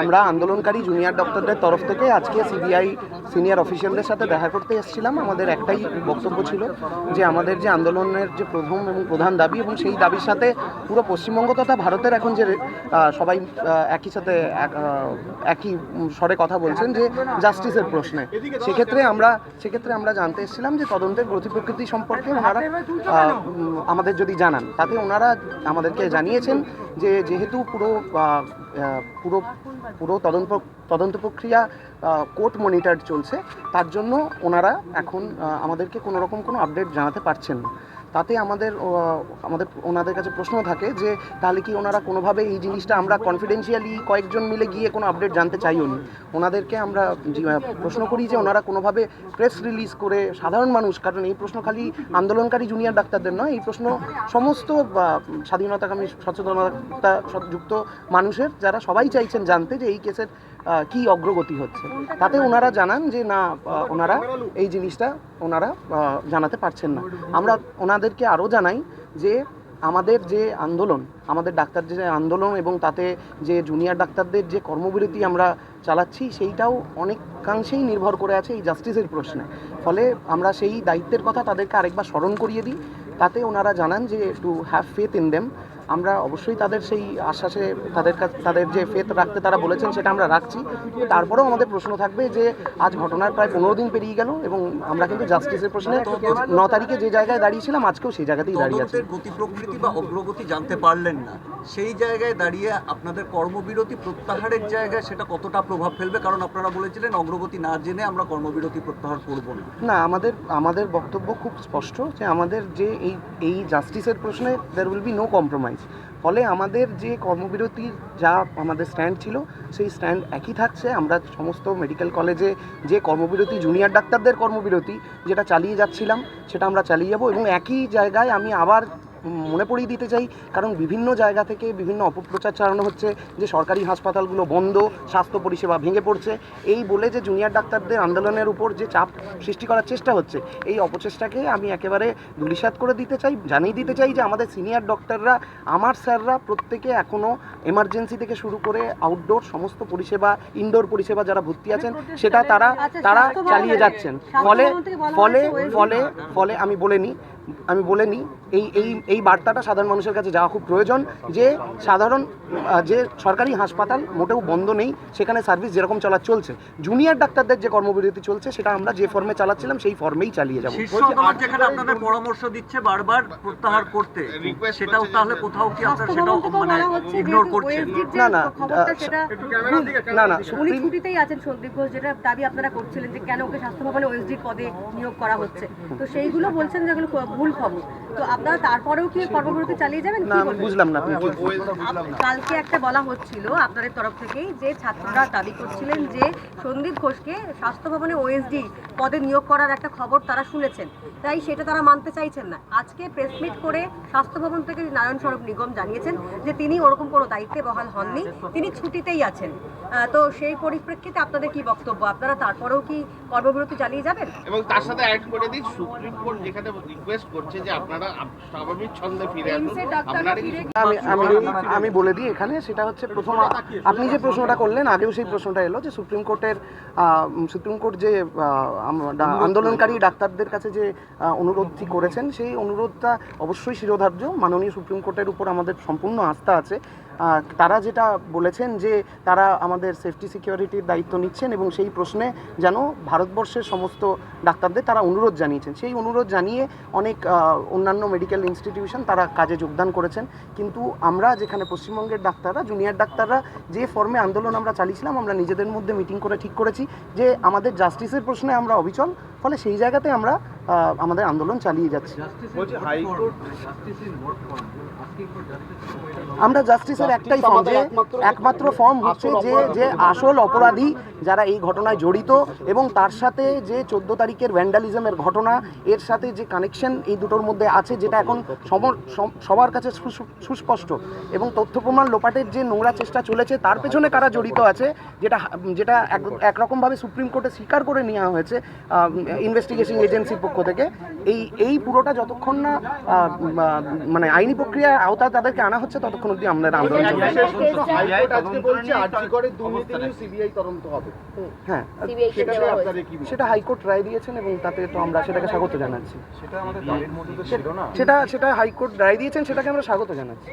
আমরা আন্দোলনকারী জুনিয়র ডক্টরদের তরফ থেকে আজকে সিবিআই সিনিয়র অফিসিয়ালদের সাথে দেখা করতে এসেছিলাম। আমাদের একটাই বক্তব্য ছিল যে আমাদের যে আন্দোলনের যে প্রথম এবং প্রধান দাবি এবং সেই দাবির সাথে পুরো পশ্চিমবঙ্গ তথা ভারতের এখন যে সবাই একই সাথে এক, একই স্বরে কথা বলছেন যে জাস্টিসের প্রশ্নে। সেক্ষেত্রে আমরা সেক্ষেত্রে আমরা জানতে এসেছিলাম যে তদন্তের গতি প্রকৃতি সম্পর্কে ওনারা আমাদের যদি জানান তাতে ওনারা আমাদেরকে জানিয়েছেন যে যেহেতু পুরো পুরো পুরো তদন্ত তদন্ত প্রক্রিয়া কোর্ট মনিটার চলছে। তার জন্য ওনারা এখন আমাদেরকে কোনো রকম কোনো আপডেট জানাতে পারছেন না। তাতে আমাদের আমাদের ওনাদের কাছে প্রশ্ন থাকে যে, তাহলে কি ওনারা কোনোভাবে এই জিনিসটা আমরা কনফিডেন্সিয়ালি কয়েকজন মিলে গিয়ে কোনো আপডেট জানতে চাইও নি? ওনাদেরকে আমরা প্রশ্ন করি যে, ওনারা কোনোভাবে প্রেস রিলিজ করে সাধারণ মানুষ, কারণ এই প্রশ্ন খালি আন্দোলনকারী জুনিয়র ডাক্তারদের নয়, এই প্রশ্ন সমস্ত স্বাধীনতাকামী সচেতনতা যুক্ত মানুষের, যারা সবাই চাইছেন জানতে যে, এই কেসের কি অগ্রগতি হচ্ছে? তাতে ওনারা জানান যে না ওনারা এই জিনিসটা ওনারা জানাতে পারছেন না। আমরা ওনাদেরকে আরও জানাই যে আমাদের যে আন্দোলন, আমাদের ডাক্তার যে আন্দোলন এবং তাতে যে জুনিয়র ডাক্তারদের যে কর্মবিরতি আমরা চালাচ্ছি, সেইটাও অনেকাংশেই নির্ভর করে আছে এই জাস্টিসের প্রশ্নে। ফলে আমরা সেই দায়িত্বের কথা তাদেরকে আরেকবার স্মরণ করিয়ে দিই। তাতে ওনারা জানান যে to have faith in them আমরা অবশ্যই তাদের সেই আশ্বাসে তাদের কাছে তাদের যে ফেত রাখতে তারা বলেছেন সেটা আমরা রাখছি। তারপরেও আমাদের প্রশ্ন থাকবে যে আজ ঘটনার প্রায় পনেরো দিন পেরিয়ে গেল এবং আমরা কিন্তু জাস্টিসের প্রশ্নে ন তারিখে যে জায়গায় দাঁড়িয়েছিলাম আজকেও সেই জায়গাতেই দাঁড়িয়ে আছি। গতি প্রকৃতি বা অগ্রগতি জানতে পারলেন না। সেই জায়গায় দাঁড়িয়ে আপনাদের কর্মবিরতি প্রত্যাহারের জায়গায় সেটা কতটা প্রভাব ফেলবে? কারণ আপনারা বলেছিলেন অগ্রগতি না জেনে আমরা কর্মবিরতি প্রত্যাহার করব না। না আমাদের আমাদের বক্তব্য খুব স্পষ্ট যে আমাদের যে এই এই জাস্টিসের প্রশ্নে there will be no compromise ফলে আমাদের যে কর্মবিরতির যা আমাদের স্ট্যান্ড ছিল, সেই স্ট্যান্ড একই থাকছে। আমরা সমস্ত মেডিকেল কলেজে যে কর্মবিরতি জুনিয়র ডাক্তারদের কর্মবিরতি যেটা চালিয়ে যাচ্ছিলাম, সেটা আমরা চালিয়ে যাব এবং একই জায়গায় আমি আবার মনে পড়িয়ে দিতে চাই কারণ বিভিন্ন জায়গা থেকে বিভিন্ন অপপ্রচার চালানো হচ্ছে যে সরকারি হাসপাতালগুলো বন্ধ স্বাস্থ্য পরিষেবা ভেঙে পড়ছে। এই বলে যে জুনিয়র ডাক্তারদের আন্দোলনের উপর যে চাপ সৃষ্টি করার চেষ্টা হচ্ছে এই অপচেষ্টাকে আমি একেবারে ধূলিসাৎ করে দিতে চাই জানিয়ে দিতে চাই যে আমাদের সিনিয়র ডক্টররা আমার স্যাররা প্রত্যেকে এখনও এমার্জেন্সি থেকে শুরু করে আউটডোর সমস্ত পরিষেবা ইনডোর পরিষেবা যারা ভর্তি আছেন সেটা তারা তারা চালিয়ে যাচ্ছেন। ফলে ফলে ফলে ফলে আমি বলে নিই আমি বলে নিই এই এই এই বার্তাটা সাধারণ মানুষের কাছে যাওয়া খুব প্রয়োজন যে সাধারণ যে সরকারি হাসপাতাল মোটেও বন্ধ নেই সেখানে সার্ভিস যেরকম চলা চলছে জুনিয়র ডাক্তারদের যে কর্মবিরতি চলছে সেটা আমরা যে ফর্মে চালাচ্ছিলাম সেই ফর্মেই চালিয়ে যাব। শীর্ষ যেখানে আপনাদের পরামর্শ দিচ্ছে বারবার প্রত্যাহার করতে। সেটাও তাহলে কোথাও কি আপনারা সেটাও মানে ইগনোর করছেন না, না, সেটা না না উনি ছুটিতেই আছেন সন্দীপ ঘোষ যেটা দাবি আপনারা করছিলেন যে কেন ওকে স্বাস্থ্য ভবনে ওএসডির পদে নিয়োগ করা হচ্ছে। তো সেইগুলো বলছেন যেগুলো ভুল খবর। তো আপনারা তারপরেও কি কর্মবিরতি চালিয়ে যাবেন? না আমি বুঝলাম না কালকে একটা বলা হচ্ছিল আপনাদের তরফ থেকেই যে ছাত্ররা দাবি করছিলেন যে সন্দীপ ঘোষকে স্বাস্থ্য ভবনে ওএসডি পদে নিয়োগ করার একটা খবর তারা শুনেছেন। তাই সেটা তারা মানতে চাইছেন না। আজকে প্রেস মিট করে স্বাস্থ্য ভবন থেকে নারায়ণ স্বরূপ নিগম জানিয়েছেন যে তিনি ওরকম কোনো দায়িত্বে বহাল হননি তিনি ছুটিতেই আছেন। তো সেই পরিপ্রেক্ষিতে আপনাদের কি বক্তব্য? আপনারা তারপরেও কি কর্মবিরতি চালিয়ে যাবেন? এবং তার সাথে অ্যাড করে দিই সুপ্রিম কোর্ট যেখানে রিকোয়েস্ট করছে যে আপনারা আপ- স্বাভাবিক ছন্দে ফিরে আসুন। আমি আমি আমি বলে দিই এখানে সেটা হচ্ছে প্রথম আপনি যে প্রশ্নটা করলেন আগেও সেই প্রশ্নটা এলো যে সুপ্রিম কোর্টের আহ, সুপ্রিম কোর্ট যে আহ, আন্দোলনকারী ডাক্তারদের কাছে যে অনুরোধটি করেছেন সেই অনুরোধটা অবশ্যই শিরোধার্য। মাননীয় সুপ্রিম কোর্টের উপর আমাদের সম্পূর্ণ আস্থা আছে। তারা যেটা বলেছেন যে তারা আমাদের সেফটি সিকিউরিটির দায়িত্ব নিচ্ছেন এবং সেই প্রশ্নে যেন ভারতবর্ষের সমস্ত ডাক্তারদের তারা অনুরোধ জানিয়েছেন। সেই অনুরোধ জানিয়ে অনেক অন্যান্য মেডিকেল ইনস্টিটিউশন তারা কাজে যোগদান করেছেন। কিন্তু আমরা যেখানে পশ্চিমবঙ্গের ডাক্তাররা জুনিয়র ডাক্তাররা যে ফর্মে আন্দোলন আমরা চালিয়েছিলাম, আমরা নিজেদের মধ্যে মিটিং করে ঠিক করেছি যে আমাদের জাস্টিসের প্রশ্নে আমরা অবিচল, ফলে সেই জায়গাতে আমরা আমাদের আন্দোলন চালিয়ে যাচ্ছি। আমরা জাস্টিসের একটাই ফর্ম যে একমাত্র ফর্ম হচ্ছে যে যে আসল অপরাধী যারা এই ঘটনায় জড়িত এবং তার সাথে যে চোদ্দ তারিখের ভ্যান্ডালিজমের ঘটনা এর সাথে যে কানেকশন এই দুটোর মধ্যে আছে যেটা এখন সবার কাছে সু- সুস্পষ্ট। এবং তথ্য প্রমাণ লোপাটের যে নোংরা চেষ্টা চলেছে তার পেছনে কারা জড়িত আছে যেটা যেটা এক- একরকমভাবে সুপ্রিম কোর্টে স্বীকার করে নেওয়া হয়েছে ইনভেস্টিগেশন এজেন্সির পক্ষ থেকে এই এই পুরোটা যতক্ষণ না মানে আইনি প্রক্রিয়ার আওতায় তাদেরকে আনা হচ্ছে ততক্ষণ অবধি আমাদের আন্দোলন হ্যাঁ সেটা হাইকোর্ট রায় দিয়েছেন এবং তাতে তো আমরা সেটাকে স্বাগত জানাচ্ছি। সেটা সেটা হাইকোর্ট রায় দিয়েছেন সেটাকে আমরা স্বাগত জানাচ্ছি।